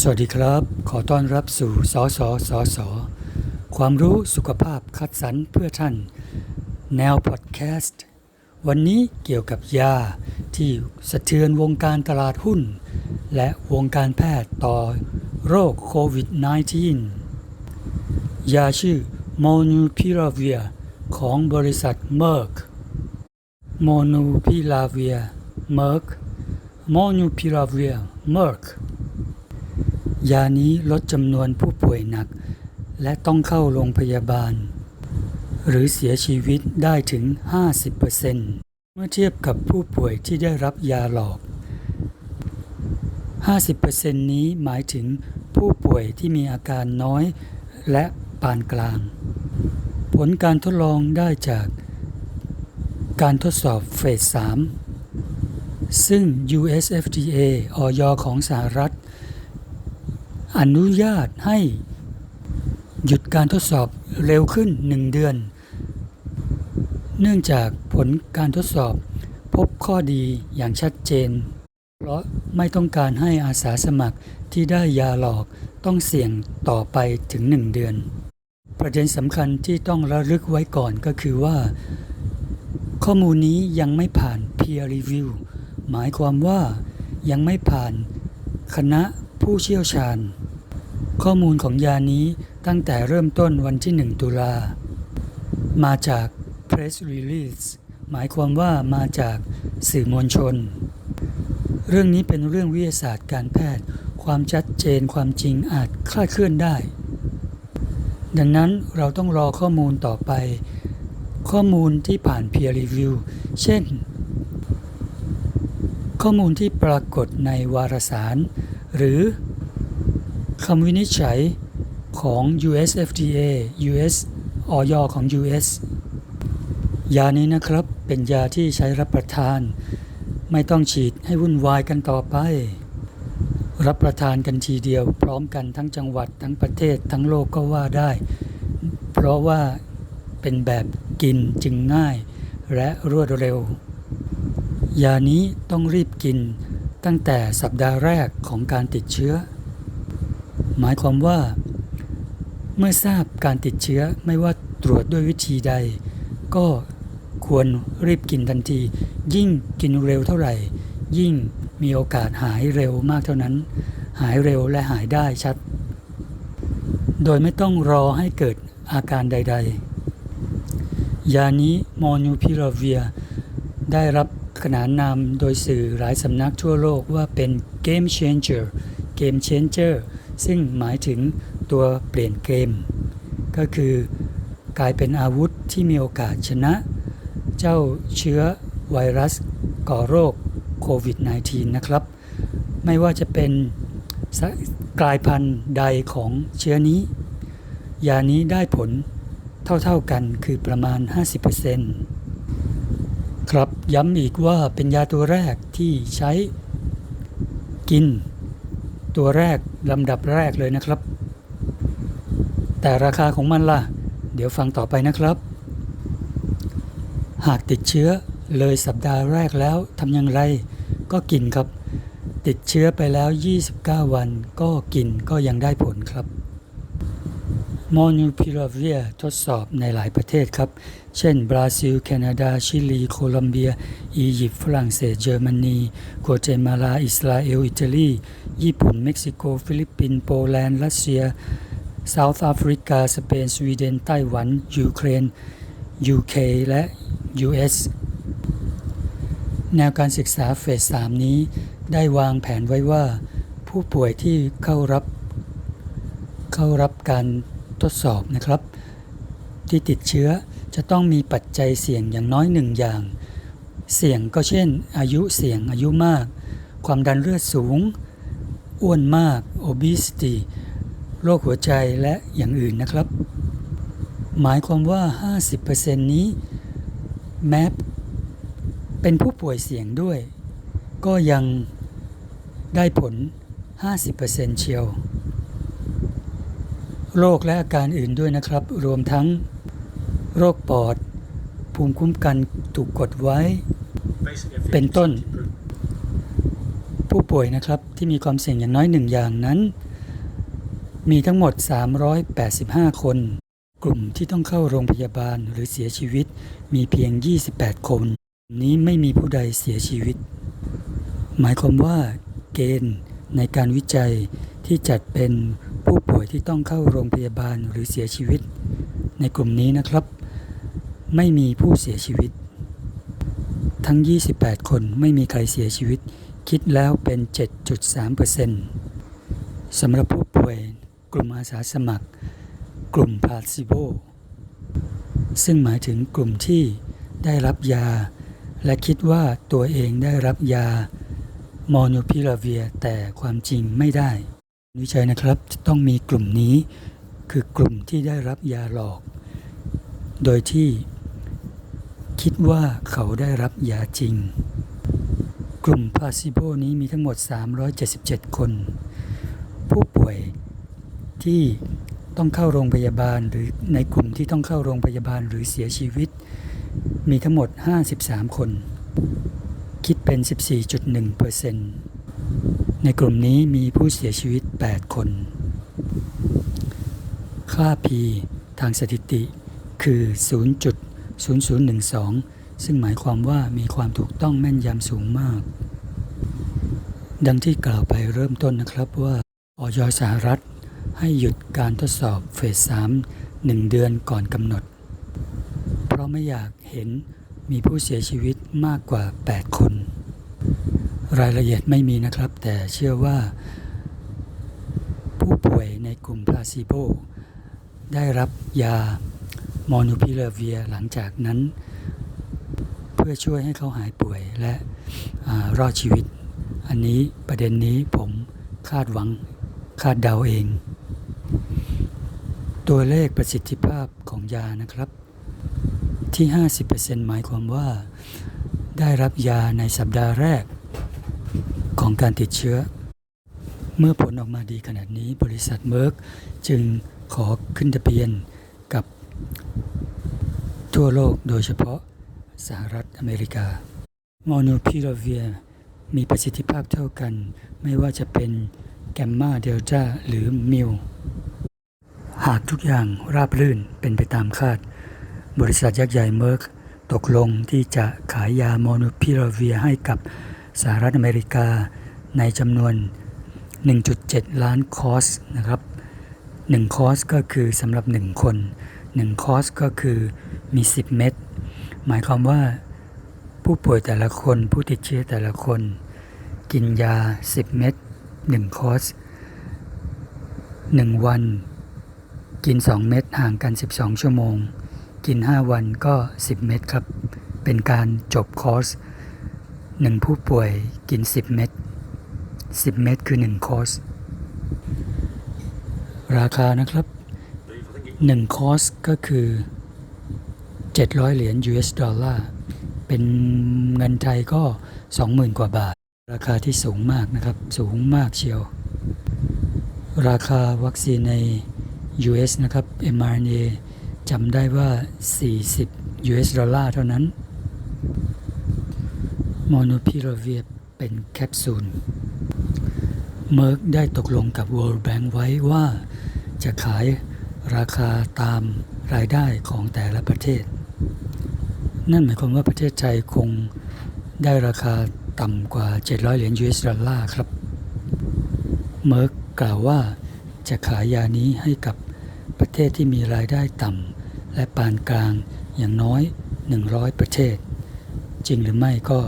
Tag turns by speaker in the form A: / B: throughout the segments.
A: สวัสดีครับ ขอต้อนรับสู่สสสส ความรู้สุขภาพคัดสรรเพื่อท่าน แนวพอดแคสต์ วันนี้เกี่ยวกับยาที่สะเทือนวงการตลาดหุ้น และวงการแพทย์ต่อโรคโควิด -19 ยาชื่อโมนูพิราเวียของบริษัทเมอร์กโมนูพิลาเวียเมอร์กโมนูพิราเวียเมอร์ก ยานี้ลดจำนวนผู้ป่วยหนัก และต้องเข้าโรงพยาบาล หรือเสียชีวิตได้ถึง 50%เมื่อเทียบกับผู้ป่วยที่ได้รับยาหลอก 50%นี้หมายถึงผู้ป่วยที่มีอาการน้อยและปานกลาง ผลการทดลองได้จากการทดสอบเฟส 3 ซึ่ง US FDA ออยของสหรัฐ อนุญาตให้หยุดการทดสอบเร็วขึ้น 1 เดือน เนื่องจากผลการทดสอบพบข้อดีอย่างชัดเจน เพราะไม่ต้องการให้อาสาสมัครที่ได้ยาหลอกต้องเสี่ยงต่อไปถึง 1 เดือน ประเด็นสำคัญที่ต้องระลึกไว้ก่อนก็คือว่า ข้อมูลนี้ยังไม่ผ่าน peer review หมายความว่ายังไม่ผ่านคณะ ผู้เชี่ยวชาญ ข้อมูลของยานี้ตั้งแต่เริ่มต้นวันที่ 1 ตุลา มาจาก press release หมายความว่ามาจากสื่อมวลชน เรื่องนี้เป็นเรื่องวิทยาศาสตร์การแพทย์ ความชัดเจนความจริงอาจคลาดเคลื่อนได้ ดังนั้นเราต้องรอข้อมูลต่อไป ข้อมูลที่ผ่าน peer review เช่น ข้อมูลที่ปรากฏในวารสาร หรือคำวินิจฉัยของ US FDA US ออยของ US ยานี้นะครับเป็นยาที่ใช้รับประทาน ไม่ต้องฉีดให้วุ่นวายกันต่อไป รับประทานกันทีเดียวพร้อมกันทั้งจังหวัดทั้งประเทศทั้งโลกก็ว่าได้ เพราะว่าเป็นแบบกินจึงง่ายและรวดเร็ว ยานี้ต้องรีบกิน ตั้งแต่สัปดาห์แรกของการติดเชื้อ หมายความว่า เมื่อทราบการติดเชื้อไม่ว่าตรวจด้วยวิธีใด ก็ควรรีบกินทันที ยิ่งกินเร็วเท่าไหร่ ยิ่งมีโอกาสหายเร็วมากเท่านั้น หายเร็วและหายได้ชัด โดยไม่ต้องรอให้เกิดอาการใด ๆ ยานี้โมนูพิราเวียได้รับ ขนานนามโดยสื่อหลายสำนักทั่วโลกว่าเป็น Game Changer Game Changer ซึ่งหมายถึงตัวเปลี่ยนเกม ก็คือกลายเป็นอาวุธที่มีโอกาสชนะ เจ้าเชื้อไวรัสก่อโรคโควิด -19 นะครับ ไม่ว่าจะเป็นสะกลายพันธุ์ใดของเชื้อนี้ ยานี้ได้ผลเท่าๆกันคือประมาณ 50% ย้ำอีกว่าเป็นยาตัวแรกที่ใช้กิน ตัวแรกลำดับแรกเลยนะครับ แต่ราคาของมันล่ะ เดี๋ยวฟังต่อไปนะครับ หากติดเชื้อเลยสัปดาห์แรกแล้วทำอย่างไรก็กินครับ ติดเชื้อไปแล้ว 29 วันก็กินก็ยังได้ผลครับ โมนูพิราเวียทดสอบในหลายประเทศครับ เช่น บราซิล แคนาดา ชิลี โคลอมเบีย อียิปต์ ฝรั่งเศส เยอรมนีกัวเตมาลา อิสราเอล อิตาลี ญี่ปุ่น เม็กซิโก ฟิลิปปินส์ โปแลนด์ รัสเซียเซาท์แอฟริกา สเปน สวีเดน ไต้หวัน ยูเครน UK และ US แนวการศึกษาเฟส 3 นี้ ได้วางแผนไว้ว่า ผู้ป่วยที่เข้ารับ เข้ารับการ ทดสอบนะครับ ที่ติดเชื้อจะต้องมีปัจจัยเสี่ยงอย่างน้อยหนึ่งอย่าง เสี่ยงก็เช่น อายุเสี่ยงอายุมาก ความดันเลือดสูง อ้วนมาก obesity โรคหัวใจและอย่างอื่นนะครับ หมายความว่า 50%นี้แม้เป็นผู้ป่วยเสี่ยงด้วย ก็ยังได้ผล 50%เชียว โรคและอาการอื่นด้วยนะครับ รวมทั้ง โรคปอด ภูมิคุ้มกันถูกกดไว้ เป็นต้น ผู้ป่วยนะครับที่มีความเสี่ยงอย่างน้อยหนึ่งอย่างนั้น มีทั้งหมด 385 คน กลุ่มที่ต้องเข้าโรงพยาบาลหรือเสียชีวิตมีเพียง 28 คน นี้ไม่มีผู้ใดเสียชีวิต หมายความว่า เกณฑ์ในการวิจัยที่จัดเป็น ผู้ป่วยที่ต้องเข้าโรงพยาบาลหรือเสียชีวิต ในกลุ่มนี้นะครับ ไม่มีผู้เสียชีวิต ทั้ง 28 คนไม่มีใครเสียชีวิต คิดแล้วเป็น 7.3%สำหรับผู้ป่วยกลุ่มอาสาสมัคร กลุ่มพาซิโบซึ่งหมายถึงกลุ่มที่ได้รับยา และคิดว่าตัวเองได้รับยามอนูพิลาเวียแต่ความจริงไม่ได้ วิจัยนะครับจะต้องมีกลุ่มนี้คือกลุ่มที่ได้รับยาหลอก โดยที่คิดว่าเขาได้รับยาจริง กลุ่มพาซิโบนี้มีทั้งหมด 377 คน ผู้ป่วยที่ต้องเข้าโรงพยาบาลหรือในกลุ่มที่ต้องเข้าโรงพยาบาลหรือเสียชีวิต มีทั้งหมด 53 คน คิดเป็น 14.1%ในกลุ่มนี้มีผู้เสียชีวิต 8 คน ค่า P ทางสถิติคือ 0.0012 ซึ่งหมายความว่ามีความถูกต้องแม่นยำสูงมาก ดังที่กล่าวไปเริ่มต้นนะครับว่าออยสหรัฐให้หยุดการทดสอบเฟส 3 1 เดือนก่อนกำหนด เพราะไม่อยากเห็นมีผู้เสียชีวิตมากกว่า 8 คน รายละเอียดไม่มีนะครับ แต่เชื่อว่า ผู้ป่วยในกลุ่มพลาซิโบได้รับยามอนูพิลาเวียหลังจากนั้น เพื่อช่วยให้เขาหายป่วยและอรอดชีวิต อันนี้ประเด็นนี้ผมคาดหวังคาดเดาเอง ตัวเลขประสิทธิภาพของยานะครับที่ 50%หมายความว่าได้รับยาในสัปดาห์แรกของการติดเชื้อ เมื่อผลออกมาดีขนาดนี้บริษัทเมอร์กจึงขอขึ้นทะเบียนกับทั่วโลกโดยเฉพาะสหรัฐอเมริกา โมโนพิลาเวียมีประสิทธิภาพเท่ากัน ไม่ว่าจะเป็นแกมมาเดลต้าหรือมิวหากทุกอย่างราบรื่นเป็นไปตามคาด บริษัทยักษ์ใหญ่เมอร์กตกลงที่จะขายยาโมโนพิลาเวียให้กับสหรัฐอเมริกาในจำนวน 1.7 ล้านคอร์สนะครับ1คอร์สก็คือสำหรับ 1 คน 1 คอร์สก็คือมี 10 เม็ดหมายความว่าผู้ป่วยแต่ละคนผู้ติดเชื้อแต่ละคน กินยา 10 เม็ด1 คอร์ส 1 วัน กิน 2 เม็ดห่างกัน 12 ชั่วโมง กิน 5 วันก็ 10 เม็ดครับ เป็นการจบคอร์ส 1 ผู้ป่วยกิน 10 เม็ด 10 เม็ดคือ 1 คอร์ส ราคานะครับ 1 คอร์สก็คือ 700 เหรียญ US ดอลลาร์ เป็นเงินไทยก็ 20,000 กว่าบาท ราคาที่สูงมากนะครับ สูงมากเชียว ราคาวัคซีนใน US นะครับ mRNA จำได้ว่า 40 US ดอลลาร์เท่านั้น โมโนพิลาเวียเป็นแคปซูล เมอร์กได้ตกลงกับ World Bank ไว้ว่า จะขายราคาตามรายได้ของแต่ละประเทศ นั่นหมายความว่าประเทศไทยคงได้ราคาต่ำกว่า 700 เหรียญ US ดอลลาร์ครับ เมอร์กกล่าวว่าจะขายยานี้ให้กับประเทศที่มีรายได้ต่ำและปานกลางอย่างน้อย 100 ประเทศ จริงหรือไม่ก็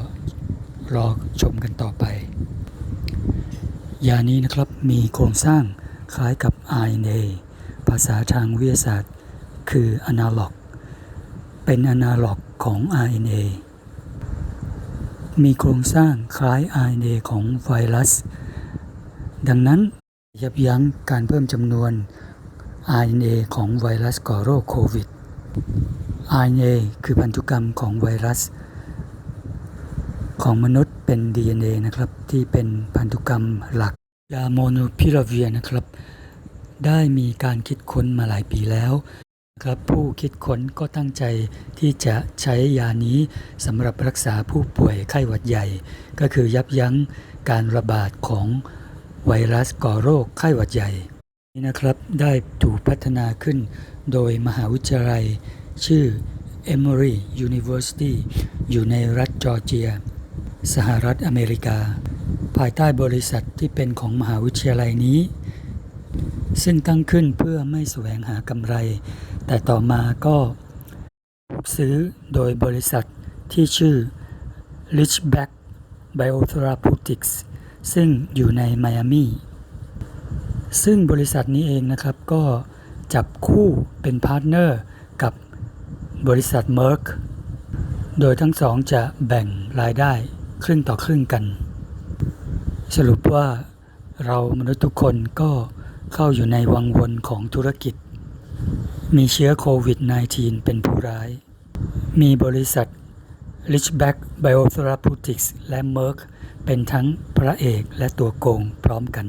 A: รอชมกันต่อไป ยานี้นะครับมีโครงสร้างคล้ายกับ RNA ภาษาทางวิทยาศาสตร์ คือ analog เป็น analog ของ RNA มีโครงสร้างคล้าย RNA ของไวรัส ดังนั้นยับยั้งการเพิ่มจำนวน RNA ของไวรัสก่อโรคโควิด RNA คือพันธุกรรมของไวรัส ของมนุษย์เป็น DNA นะครับ ที่เป็นพันธุกรรมหลัก ยาโมโนพิลาเวียนะครับ ได้มีการคิดค้นมาหลายปีแล้วครับผู้คิดค้นก็ตั้งใจที่จะใช้ยานี้สำหรับรักษาผู้ป่วยไข้หวัดใหญ่ ก็คือยับยั้งการระบาดของไวรัสก่อโรคไข้หวัดใหญ่นี่นะครับได้ถูกพัฒนาขึ้นโดยมหาวิทยาลัย ชื่อ Emory University อยู่ในรัฐจอร์เจีย สหรัฐอเมริกา ภายใต้บริษัทที่เป็นของมหาวิทยาลัยนี้ ซึ่งตั้งขึ้นเพื่อไม่แสวงหากำไร แต่ต่อมาก็ซื้อโดยบริษัทที่ชื่อ Richback Biotherapeutics ซึ่งอยู่ในไมอามีซึ่งบริษัทนี้เองนะครับก็จับคู่เป็นพาร์ทเนอร์กับบริษัท Merck โดยทั้งสองจะแบ่งรายได้ครึ่งต่อครึ่งกัน สรุปว่าเรามนุษย์ทุกคนก็เข้าอยู่ในวังวนของธุรกิจ มีเชื้อโควิด -19 เป็นผู้ร้าย มีบริษัท Richback Biotherapeutics และ Merck เป็นทั้งพระเอกและตัวโกงพร้อมกัน